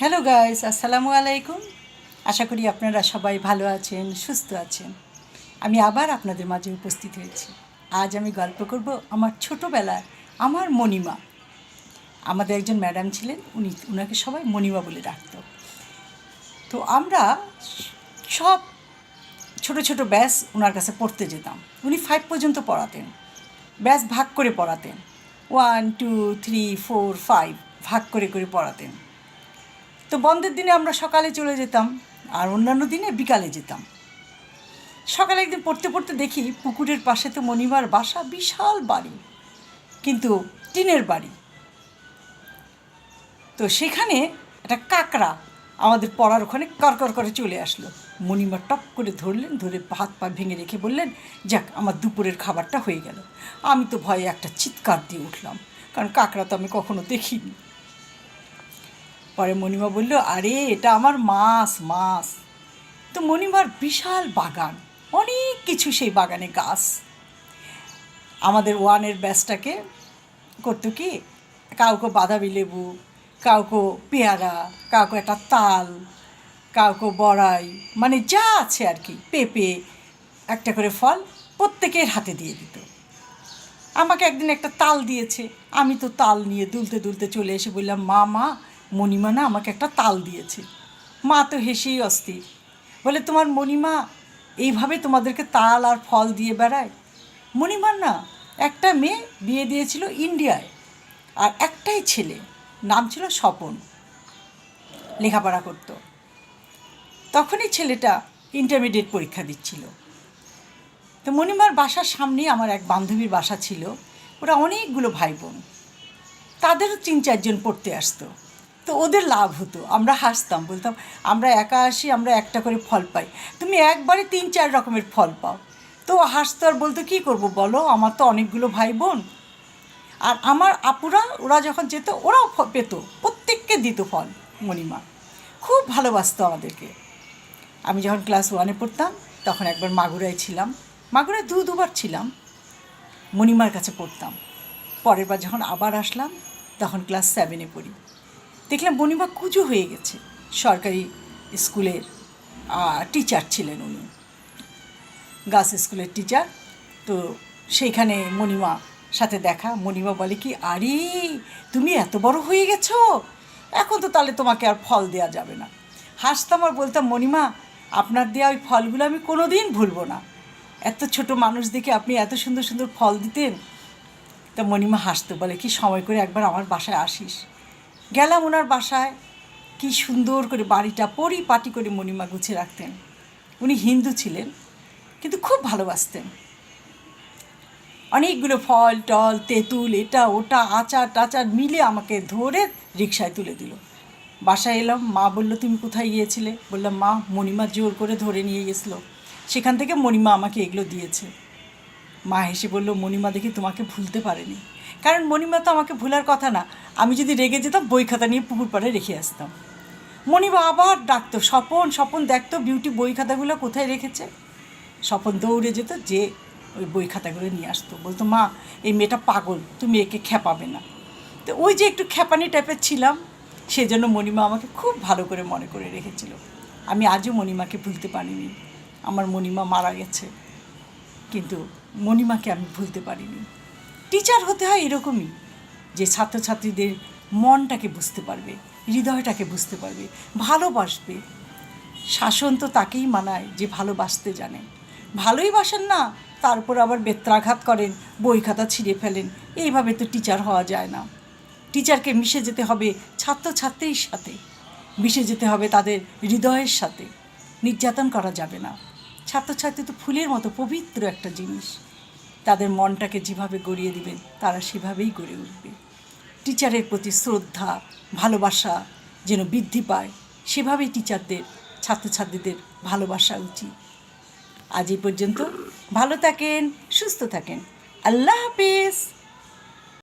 Hello guys আসসালামু আলাইকুম আশা করি আপনারা সবাই ভালো আছেন, সুস্থ আছেন। আমি আবার আপনাদের মাঝে উপস্থিত হয়েছি। আজ আমি গল্প করব আমার ছোটোবেলার, আমার মণিমা। আমাদের একজন ম্যাডাম ছিলেন, উনি ওনাকে সবাই মণিমা বলে ডাকতো। তো আমরা সব ছোট ছোট ব্যাস ওনার কাছে পড়তে যেতাম। উনি ফাইভ পর্যন্ত পড়াতেন। ব্যাস ভাগ করে পড়াতেন। One two three four five ভাগ করে করে পড়াতেন। তো বন্ধের দিনে আমরা সকালে চলে যেতাম, আর অন্যান্য দিনে বিকালে যেতাম। সকালে একদিন পড়তে পড়তে দেখি পুকুরের পাশে তো মণিমার বাসা, বিশাল বাড়ি, কিন্তু টিনের বাড়ি। তো সেখানে একটা কাকড়া আমাদের পড়ার ওখানে করকর করে চলে আসলো। মণিমা টপ করে ধরলেন, ধরে হাত পা ভেঙে রেখে বললেন, যাক, আমার দুপুরের খাবারটা হয়ে গেল। আমি তো ভয়ে একটা চিৎকার দিয়ে উঠলাম, কারণ কাকড়া তো আমি কখনো দেখিনি। পরে মণিমা বলল, আরে, এটা আমার মাছ মাছ। তো মণিমার বিশাল বাগান, অনেক কিছু সেই বাগানে গাছ। আমাদের ওয়ানের ব্যাসটাকে করতো কি, কাউকে বাদামি লেবু, কাউকে পেয়ারা, কাউকে একটা তাল, কাউকে বড়াই মানে যা আছে আর কি, পেঁপে, একটা করে ফল প্রত্যেকের হাতে দিয়ে দিত। আমাকে একদিন একটা তাল দিয়েছে, আমি তো তাল নিয়ে দুলতে দুলতে চলে এসে বললাম, মা মা মণিমা না আমাকে একটা তাল দিয়েছে। মা তো হেসেই অস্থির। বলে, তোমার মণিমা এইভাবে তোমাদেরকে তাল আর ফল দিয়ে বেড়ায়? মণিমার না, একটা মেয়ে বিয়ে দিয়েছিল ইন্ডিয়ায় আর একটাই ছেলে, নাম ছিল স্বপন। লেখাপড়া করত। তখনই ছেলেটা ইন্টারমিডিয়েট পরীক্ষা দিচ্ছিল। তো মণিমার বাসার সামনেই আমার এক বান্ধবীর বাসা ছিল। ওরা অনেকগুলো ভাই বোন তাদেরও তিন চারজন পড়তে আসতো। তো ওদের লাভ হতো। আমরা হাসতাম, বলতাম, আমরা একা আসি, আমরা একটা করে ফল পাই। তুমি একবারে তিন, চার রকমের ফল পাও। তো হাসতো আর বলতো, কী করব বলো? আমার তো অনেকগুলো ভাই বোন আর আমার আপুরা, ওরা যখন যেত, ওরাও পেত, প্রত্যেককে দিত ফল, মণিমা। খুব ভালোবাসতো আমাদেরকে। আমি যখন ক্লাস ওয়ানে পড়তাম, তখন একবার মাগুরায় ছিলাম। মাগুরায় দু, দুবার ছিলাম। মণিমার কাছে পড়তাম। পরের বার যখন আবার আসলাম, তখন ক্লাস সেভেনে পড়ি। দেখলাম মণিমা কুজো হয়ে গেছে। সরকারি স্কুলের টিচার ছিলেন উনি। গার্লস স্কুলের টিচার তো সেইখানে মণিমা সাথে দেখা। মণিমা বলে কি, আরে, তুমি এত বড় হয়ে গেছো? এখন তো তাহলে তোমাকে আর ফল দেওয়া যাবে না। হাসতাম আর বলতাম মণিমা আপনার দেওয়া ওই ফলগুলো আমি কোনো দিন ভুলবো না। এত ছোট মানুষ দেখে আপনি এত সুন্দর সুন্দর ফল দিতেন। তা মণিমা হাসতো, বলে কি, সময় করে একবার আমার বাসায় আসিস। গেলাম ওনার বাসায়। কি সুন্দর করে বাড়িটা পরিপাটি করে মণিমা গুছিয়ে রাখতেন। উনি হিন্দু ছিলেন, কিন্তু খুব ভালোবাসতেন। অনেকগুলো ফল, টল, তেঁতুল, এটা, ওটা, আচার, টাচার মিলে আমাকে ধরে রিক্সায় তুলে দিল। বাসায় এলাম, মা বলল, তুমি কোথায় গিয়েছিলে? বললাম, মা, মণিমা জোর করে ধরে নিয়ে গেছিল। সেখান থেকে মণিমা আমাকে এগুলো দিয়েছে। মা হেসে বলল, মণিমা দেখি তোমাকে ভুলতে পারেনি। কারণ মণিমা তো আমাকে ভুলার কথা না। আমি যদি রেগে যেতাম, বই খাতা নিয়ে পুকুর পাড়ে রেখে আসতাম। মণিমা আবার ডাকতো, স্বপন স্বপন দেখতো বিউটি বই খাতাগুলো কোথায় রেখেছে? স্বপন দৌড়ে যেত, যে ওই বই খাতাগুলো নিয়ে আসতো। বলতো, মা, এই মেয়েটা পাগল, তুমি একে খেপাবে না। তো ওই যে একটু খেপানি টাইপের ছিলাম সেই জন্য মণিমা আমাকে খুব ভালো করে মনে করে রেখেছিল। আমি আজও মণিমাকে ভুলতে পারিনি। আমার মণিমা মারা গেছে। কিন্তু মণিমাকে আমি ভুলতে পারিনি। টিচার হতে হয় এরকমই যে ছাত্রছাত্রীদের মনটাকে বুঝতে পারবে, হৃদয়টাকে বুঝতে পারবে, ভালোবাসবে। শাসন তো তাকেই মানায় যে ভালোবাসতে জানে। ভালোই বাসেন না, তারপর আবার বেত্রাঘাত করেন, বই খাতা ছিঁড়ে ফেলেন, এইভাবে তো টিচার হওয়া যায় না। টিচারকে মিশে যেতে হবে ছাত্রছাত্রীর সাথে, মিশে যেতে হবে তাদের হৃদয়ের সাথে। নির্যাতন করা যাবে না। ছাত্রছাত্রী তো ফুলের মতো পবিত্র একটা জিনিস। তাদের মনটাকে যেভাবে গড়িয়ে দিবেন তারা সেভাবেই গড়ে উঠবে। টিচারের প্রতি শ্রদ্ধা, ভালোবাসা যেন বৃদ্ধি পায়, সেভাবেই টিচারদের, ছাত্রছাত্রীদের ভালোবাসা উচিত। আজ এই পর্যন্ত ভালো থাকেন, সুস্থ থাকেন। আল্লাহ হাফেজ।